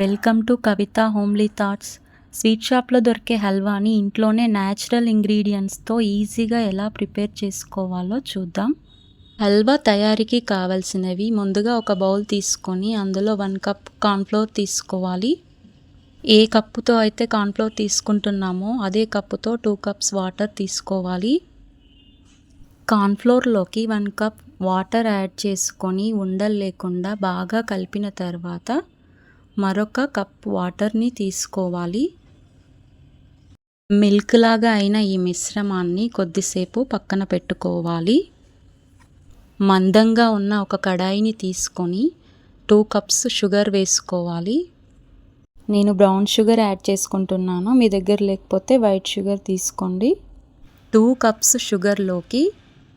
Welcome to Kavitha homely thoughts. Sweet షాప్లో దొరికే హల్వాని ఇంట్లోనే న్యాచురల్ ఇంగ్రీడియంట్స్తో ఈజీగా ఎలా ప్రిపేర్ చేసుకోవాలో చూద్దాం. హల్వా తయారీకి కావలసినవి ముందుగా ఒక బౌల్ తీసుకొని అందులో వన్ కప్ కార్న్ఫ్లోర్ తీసుకోవాలి. ఏ కప్పుతో అయితే కార్న్ఫ్లోర్ తీసుకుంటున్నామో అదే కప్పుతో టూ కప్స్ వాటర్ తీసుకోవాలి. కార్న్ఫ్లోర్లోకి వన్ కప్ వాటర్ యాడ్ చేసుకొని ఉండలు లేకుండా బాగా కలిపిన తర్వాత మరొక కప్ వాటర్ని తీసుకోవాలి. మిల్క్ లాగా అయిన ఈ మిశ్రమాన్ని కొద్దిసేపు పక్కన పెట్టుకోవాలి. మందంగా ఉన్న ఒక కడాయిని తీసుకొని టూ కప్స్ షుగర్ వేసుకోవాలి. నేను బ్రౌన్ షుగర్ యాడ్ చేసుకుంటున్నాను. మీ దగ్గర లేకపోతే వైట్ షుగర్ తీసుకోండి. టూ కప్స్ షుగర్లోకి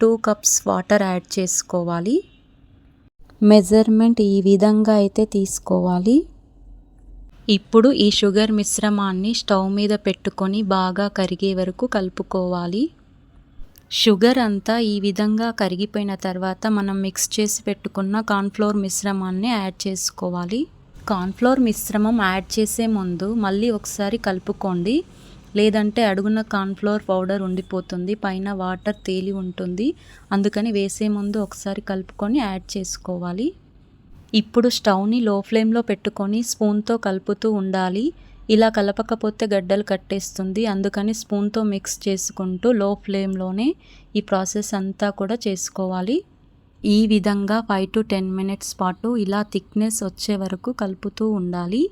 టూ కప్స్ వాటర్ యాడ్ చేసుకోవాలి. మెజర్మెంట్ ఈ విధంగా అయితే తీసుకోవాలి. ఇప్పుడు ఈ షుగర్ మిశ్రమాన్ని స్టవ్ మీద పెట్టుకొని బాగా కరిగే వరకు కలుపుకోవాలి. షుగర్ అంతా ఈ విధంగా కరిగిపోయిన తర్వాత మనం మిక్స్ చేసి పెట్టుకున్న కార్న్ఫ్లోర్ మిశ్రమాన్ని యాడ్ చేసుకోవాలి. కార్న్ఫ్లోర్ మిశ్రమం యాడ్ చేసే ముందు మళ్ళీ ఒకసారి కలుపుకోండి. లేదంటే అడుగున కార్న్ఫ్లోర్ పౌడర్ ఉండిపోతుంది పైన వాటర్ తేలి ఉంటుంది. అందుకని వేసే ముందు ఒకసారి కలుపుకొని యాడ్ చేసుకోవాలి. ఇప్పుడు స్టవ్ని లో ఫ్లేమ్లో పెట్టుకొని స్పూన్తో కలుపుతూ ఉండాలి. ఇలా కలపకపోతే గడ్డలు కట్టేస్తుంది. అందుకని స్పూన్తో మిక్స్ చేసుకుంటూ లో ఫ్లేమ్లోనే ఈ ప్రాసెస్ అంతా కూడా చేసుకోవాలి. ఈ విధంగా ఫైవ్ టు టెన్ మినిట్స్ పాటు ఇలా థిక్నెస్ వచ్చే వరకు కలుపుతూ ఉండాలి.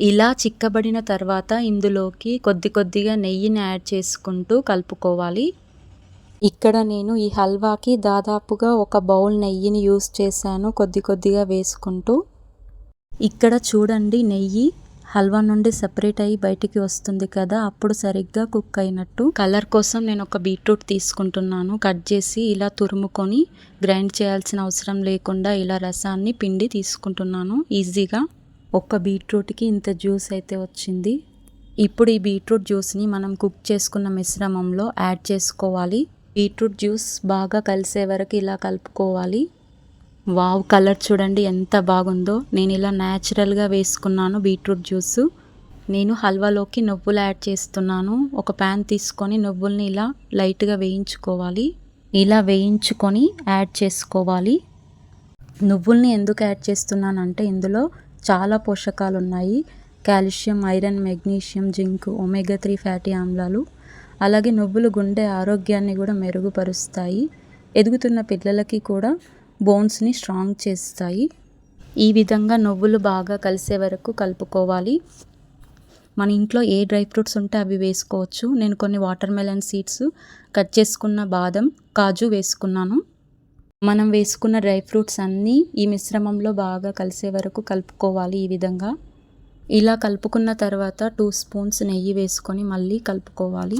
ఇలా చిక్కబడిన తర్వాత ఇందులోకి కొద్ది కొద్దిగా నెయ్యిని యాడ్ చేసుకుంటూ కలుపుకోవాలి. ఇక్కడ నేను ఈ హల్వాకి దాదాపుగా ఒక బౌల్ నెయ్యిని యూస్ చేశాను కొద్ది కొద్దిగా వేసుకుంటూ. ఇక్కడ చూడండి నెయ్యి హల్వా నుండి సపరేట్ అయ్యి బయటికి వస్తుంది కదా అప్పుడు సరిగ్గా కుక్ అయినట్టు. కలర్ కోసం నేను ఒక బీట్రూట్ తీసుకుంటున్నాను. కట్ చేసి ఇలా తురుముకొని గ్రైండ్ చేయాల్సిన అవసరం లేకుండా ఇలా రసాన్ని పిండి తీసుకుంటున్నాను. ఈజీగా ఒక్క బీట్రూట్కి ఇంత జ్యూస్ అయితే వచ్చింది. ఇప్పుడు ఈ బీట్రూట్ జ్యూస్ని మనం కుక్ చేసుకున్న మిశ్రమంలో యాడ్ చేసుకోవాలి. బీట్రూట్ జ్యూస్ బాగా కలిసే వరకు ఇలా కలుపుకోవాలి. వావ్ కలర్ చూడండి ఎంత బాగుందో. నేను ఇలా న్యాచురల్గా వేసుకున్నాను బీట్రూట్ జ్యూస్. నేను హల్వాలోకి నువ్వులు యాడ్ చేస్తున్నాను. ఒక ప్యాన్ తీసుకొని నువ్వుల్ని ఇలా లైట్గా వేయించుకోవాలి. ఇలా వేయించుకొని యాడ్ చేసుకోవాలి. నువ్వుల్ని ఎందుకు యాడ్ చేస్తున్నానంటే ఇందులో చాలా పోషకాలు ఉన్నాయి calcium iron magnesium zinc omega three fatty ఆమ్లాలు. అలాగే నువ్వులు గుండె ఆరోగ్యాన్ని కూడా మెరుగుపరుస్తాయి. ఎదుగుతున్న పిల్లలకి కూడా బోన్స్ని స్ట్రాంగ్ చేస్తాయి. ఈ విధంగా నువ్వులు బాగా కలిసే వరకు కలుపుకోవాలి. మన ఇంట్లో ఏ డ్రై ఫ్రూట్స్ ఉంటే అవి వేసుకోవచ్చు. నేను కొన్ని వాటర్ మెలన్ సీడ్స్ కట్ చేసుకున్న బాదం కాజు వేసుకున్నాను. మనం వేసుకున్న డ్రై ఫ్రూట్స్ అన్నీ ఈ మిశ్రమంలో బాగా కలిసే వరకు కలుపుకోవాలి ఈ విధంగా. ఇలా కలుపుకున్న తర్వాత టూ స్పూన్స్ నెయ్యి వేసుకొని మళ్ళీ కలుపుకోవాలి.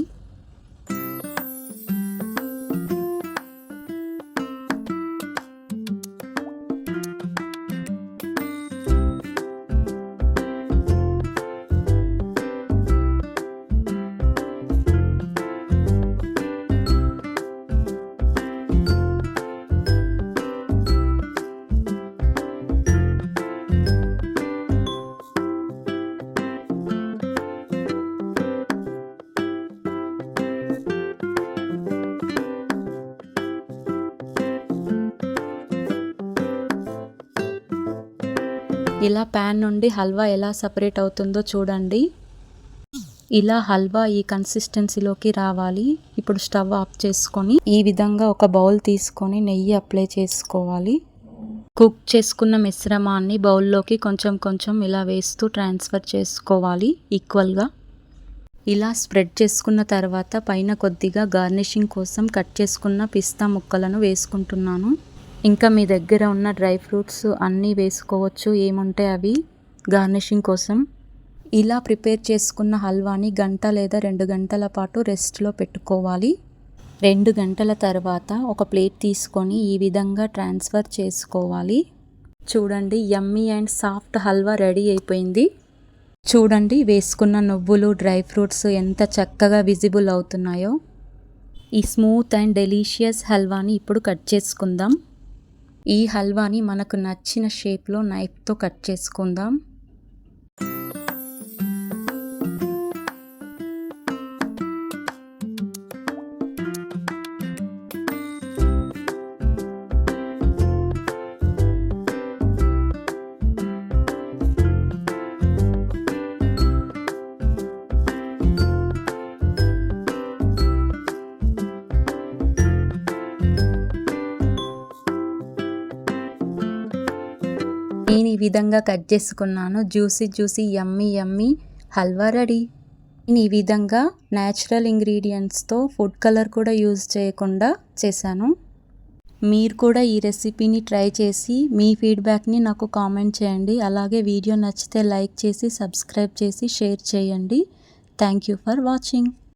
ఇలా ప్యాన్ నుండి హల్వా ఎలా సపరేట్ అవుతుందో చూడండి. ఇలా హల్వా ఈ కన్సిస్టెన్సీలోకి రావాలి. ఇప్పుడు స్టవ్ ఆఫ్ చేసుకొని ఈ విధంగా ఒక బౌల్ తీసుకొని నెయ్యి అప్లై చేసుకోవాలి. కుక్ చేసుకున్న మిశ్రమాన్ని బౌల్లోకి కొంచెం కొంచెం ఇలా వేస్తూ ట్రాన్స్ఫర్ చేసుకోవాలి ఈక్వల్గా ఇలా స్ప్రెడ్ చేసుకున్న తర్వాత పైన కొద్దిగా గార్నిషింగ్ కోసం కట్ చేసుకున్న పిస్తా ముక్కలను వేసుకుంటున్నాను. ఇంకా మీ దగ్గర ఉన్న డ్రై ఫ్రూట్స్ అన్నీ వేసుకోవచ్చు. ఏముంటే అవి? గార్నిషింగ్ కోసం. ఇలా ప్రిపేర్ చేసుకున్న హల్వాని గంట లేదా రెండు గంటల పాటు రెస్ట్లో పెట్టుకోవాలి. రెండు గంటల తర్వాత ఒక ప్లేట్ తీసుకొని ఈ విధంగా ట్రాన్స్ఫర్ చేసుకోవాలి. చూడండి yummy and soft halwa ready అయిపోయింది. చూడండి వేసుకున్న నువ్వులు డ్రై ఫ్రూట్స్ ఎంత చక్కగా విజిబుల్ అవుతున్నాయో. ఈ స్మూత్ అండ్ డెలీషియస్ హల్వాని ఇప్పుడు కట్ చేసుకుందాం. ఈ హల్వాని మనకు నచ్చిన షేప్లో నైఫ్తో కట్ చేసుకుందాం. విధంగా కట్ చేసుకున్నాను. Juicy juicy yummy yummy halwa ready. నేను ఈ విధంగా న్యాచురల్ ఇంగ్రీడియంట్స్తో ఫుడ్ కలర్ కూడా యూజ్ చేయకుండా చేశాను. మీరు కూడా ఈ రెసిపీని ట్రై చేసి మీ ఫీడ్బ్యాక్ని నాకు కామెంట్ చేయండి. అలాగే వీడియో నచ్చితే లైక్ చేసి సబ్స్క్రైబ్ చేసి షేర్ చేయండి. Thank you for watching.